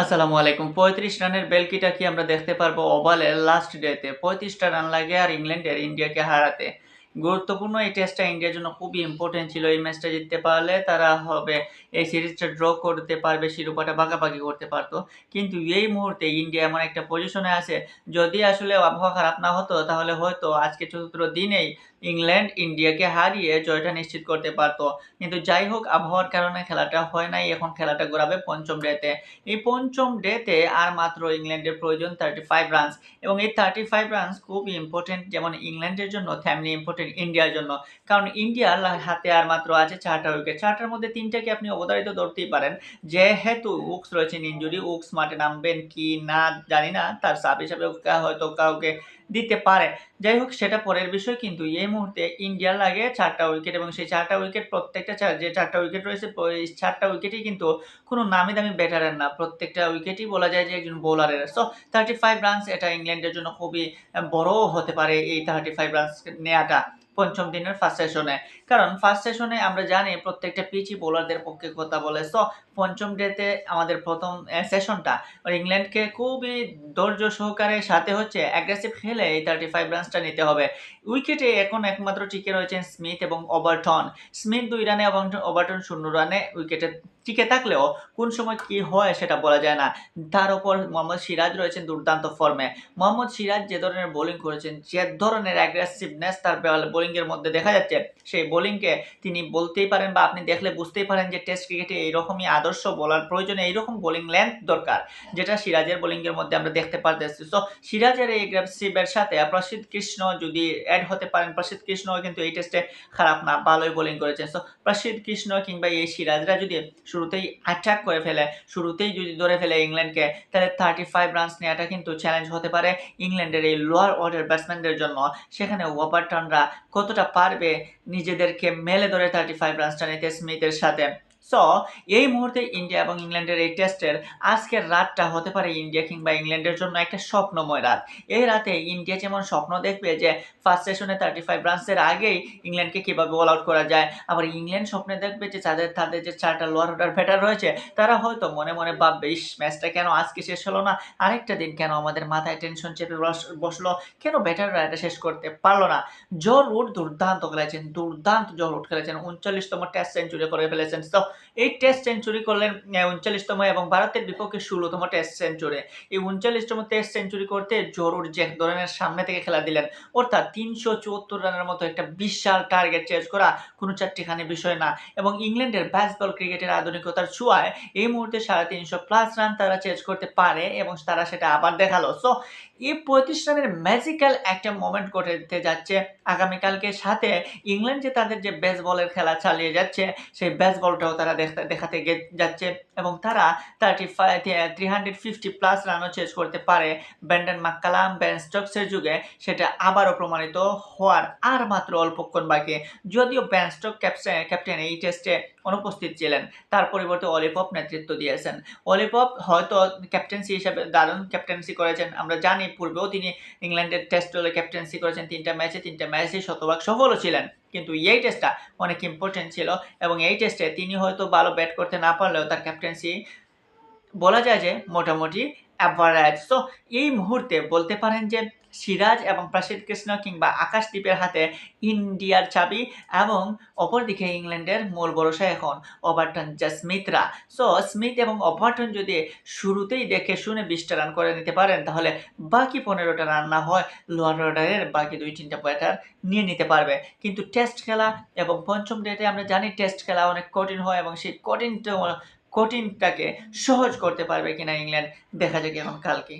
আসসালামু আলাইকুম। পঁয়ত্রিশ রানের বেলকিটা কি আমরা দেখতে পারব? ওভালের লাস্ট ডেতে পঁয়ত্রিশটা রান লাগে আর ইংল্যান্ডের ইন্ডিয়াকে হারাতে। গুরুত্বপূর্ণ। এই টেস্টটা ইন্ডিয়ার জন্য খুবই ইম্পর্টেন্ট ছিল। এই ম্যাচটা জিততে পারলে তারা হবে, এই সিরিজটা ড্র করতে পারবে, শিরোপাটা ভাগাভাগি করতে পারতো। কিন্তু এই মুহূর্তে ইন্ডিয়া এমন একটা পজিশনে আছে, যদি আসলে আবহাওয়া খারাপ না হতো, তাহলে হয়তো আজকে চতুর্থ দিনেই ইংল্যান্ড ইন্ডিয়াকে হারিয়ে জয়টা নিশ্চিত করতে পারতো। কিন্তু যাই হোক, আবহাওয়ার কারণে খেলাটা হয় নাই। এখন খেলাটা গড়াবে পঞ্চম ডেতে। এই পঞ্চম ডেতে আর মাত্র ইংল্যান্ডের প্রয়োজন থার্টি ফাইভ রানস এবং এই থার্টি ফাইভ রানস খুবই ইম্পর্টেন্ট যেমন ইংল্যান্ডের জন্য তেমনি ইম্পর্টেন্ট ইন্ডিয়ার জন্য। কারণ ইন্ডিয়ার হাতে আর মাত্র আছে চারটা উইকেট চারটার মধ্যে তিনটাকে আপনি অবধারিত ধরতেই পারেন? যেহেতু উক্স রয়েছেন ইঞ্জুরি উক্স মাঠে নামবেন কি না জানি না, তার সাপ হিসাবে হয়তো কাউকে দিতে পারে। যাই হোক সেটা পরের বিষয়, কিন্তু এই মুহূর্তে ইন্ডিয়ার লাগে চারটা উইকেট এবং সেই চারটা উইকেট প্রত্যেকটা যে চারটা উইকেট রয়েছে চারটা উইকেটই কিন্তু কোনো নামি দামি ব্যাটারের না। প্রত্যেকটা উইকেটই বলা যায় যে একজন বোলারের সো থার্টি ফাইভ রানস এটা ইংল্যান্ডের জন্য খুবই বড় হতে পারে এই থার্টি ফাইভ রানস নেওয়াটা পঞ্চম দিনের ফার্স্ট সেশনে কারণ ফার্স্ট সেশনে আমরা জানি প্রত্যেকটা পিচই বোলারদের পক্ষে কথা বলে। সো পঞ্চম ডেতে আমাদের প্রথম সেশনটা ইংল্যান্ডকে খুবই ধৈর্য সহকারে সাথে হচ্ছে অ্যাগ্রেসিভ খেলে এই থার্টি ফাইভ রানসটা নিতে হবে। উইকেটে এখন একমাত্র টিকে রয়েছেন স্মিথ এবং ওভারটন স্মিথ দুই রানে এবং ওভারটন শূন্য রানে উইকেটে টিকে থাকলেও কোন সময় কি হয় সেটা বলা যায় না। তার উপর মোহাম্মদ সিরাজ রয়েছেন দুর্দান্ত ফর্মে মোহাম্মদ সিরাজ যে ধরনের বোলিং করেছেন, যে ধরনের অ্যাগ্রেসিভনেস তার বোলিংয়ের মধ্যে দেখা যাচ্ছে, সেই বোলিংকে তিনি বলতেই পারেন বা আপনি দেখলে বুঝতেই পারেন যে টেস্ট ক্রিকেটে এইরকমই আদর্শ বলার প্রয়োজনে এইরকম বোলিং লেন্থ দরকার, যেটা সিরাজের বোলিংয়ের মধ্যে আমরা দেখতে পারতেছি। সো সিরাজের এই অ্যাগ্রেসিভের সাথে প্রসিদ্ধ কৃষ্ণ যদি অ্যাড হতে পারেন, প্রসিদ্ধ কৃষ্ণ কিন্তু এই টেস্টে খারাপ না, ভালোই বোলিং করেছেন। সো প্রসিদ্ধ কৃষ্ণ কিংবা এই সিরাজরা যদি শুরুতেই অ্যাট্যাক করে ফেলে। শুরুতেই যদি ধরে ফেলে ইংল্যান্ডকে, তাহলে থার্টি ফাইভ রানস নেওয়াটা কিন্তু চ্যালেঞ্জ হতে পারে ইংল্যান্ডের এই লোয়ার অর্ডার ব্যাটসম্যানদের জন্য। সেখানে ওভারটনরা কতটা পারবে নিজেদেরকে মেলে ধরে থার্টি ফাইভ রানসটা নিতে স্মিথের সাথে? সো এই মুহূর্তে ইন্ডিয়া এবং ইংল্যান্ডের এই টেস্টের আজকের রাতটা হতে পারে ইন্ডিয়া কিংবা ইংল্যান্ডের জন্য একটা স্বপ্নময় রাত। এই রাতে ইন্ডিয়া যেমন স্বপ্ন দেখবে যে ফার্স্ট সেশনে থার্টি ফাইভ রানসের আগেই ইংল্যান্ডকে কীভাবে অল আউট করা যায়, আবার ইংল্যান্ড স্বপ্নে দেখবে যে তাদের তাদের যে চারটা লোয়ার অর্ডার ব্যাটার রয়েছে, তারা হয়তো মনে মনে ভাববে, ইস ম্যাচটা কেন আজকে শেষ হলো না? আরেকটা দিন কেন আমাদের মাথায় টেনশন চেপে বসল? কেন ব্যাটাররা এটা শেষ করতে পারল না? জল রুট দুর্দান্ত খেলেছেন, দুর্দান্ত জল রুট খেলেছেন, উনচল্লিশতম টেস্ট সেঞ্চুরি করে ফেলেছেন। তো এই টেস্ট সেঞ্চুরি করলেন উনচল্লিশতম এবং ভারতের বিপক্ষে ষোলোতম টেস্ট সেঞ্চুরি এই উনচল্লিশতম টেস্ট সেঞ্চুরি করতে জরুর যে ধরনের সামনে থেকে খেলা দিলেন, অর্থাৎ তিনশো চুয়াত্তর রানের মতো একটা বিশাল টার্গেট চেঞ্জ করা কোনো চারটিখানি বিষয় না। এবং ইংল্যান্ডের ব্যাসবল ক্রিকেটের আধুনিকতার ছোঁয়ায় এই মুহূর্তে সাড়ে তিনশো প্লাস রান তারা চেঞ্জ করতে পারে এবং তারা সেটা আবার দেখাল। সো এই পঁয়ত্রিশ রানের ম্যাজিক্যাল একটা মোমেন্ট ঘটে যাচ্ছে। আগামীকালকে সাথে ইংল্যান্ড যে তাদের যে বেসবলের খেলা চালিয়ে যাচ্ছে, সেই বেসবলটাও তারা দেখতে, দেখাতে যাচ্ছে এবং তারা thirty three hundred fifty plus রানও chase করতে পারে। ব্যান্ডেন মাক্কালাম ব্যান স্টকসের যুগে সেটা আবারও প্রমাণিত হওয়ার আর মাত্র অল্পক্ষণ বাকি। যদিও ব্যান স্টক ক্যাপ্টেন এই টেস্টে অনুপস্থিত ছিলেন। তার পরিবর্তে অলিপপ নেতৃত্ব দিয়েছেন। অলিপপ হয়তো ক্যাপ্টেন্সি হিসাবে দারুণ ক্যাপ্টেন্সি করেছেন। আমরা জানি পূর্বেও তিনি ইংল্যান্ডের টেস্ট দলে ক্যাপ্টেন্সি করেছেন। তিনটা ম্যাচে তিনটা ম্যাচে শতভাগ সফলও ছিলেন। কিন্তু এই টেস্টটা অনেক ইম্পর্টেন্ট ছিল এবং এই টেস্টে তিনি হয়তো ভালো ব্যাট করতে না পারলেও তার ক্যাপ্টেন্সি বলা যায় যে মোটামুটি অ্যাভারেজ সো এই মুহূর্তে বলতে পারেন যে সিরাজ এবং প্রসিদ্ধ কৃষ্ণ কিংবা আকাশদ্বীপের হাতে ইন্ডিয়ার চাবি এবং অপরদিকে ইংল্যান্ডের মূল ভরসা এখন ওভারটন স্মিথরা। সো স্মিথ এবং ওভারটন যদি শুরুতেই দেখে শুনে বিশটা রান করে নিতে পারেন, তাহলে বাকি পনেরোটা রান না হয় লোয়ার অর্ডারের বাকি দুই তিনটা ব্যাটার নিয়ে নিতে পারবে। কিন্তু টেস্ট খেলা এবং পঞ্চম ডেটে আমরা জানি টেস্ট খেলা অনেক কঠিন হয় এবং সেই কঠিন কঠিনটাকে সহজ করতে পারবে কিনা ইংল্যান্ড দেখা যাক এখন কালকে।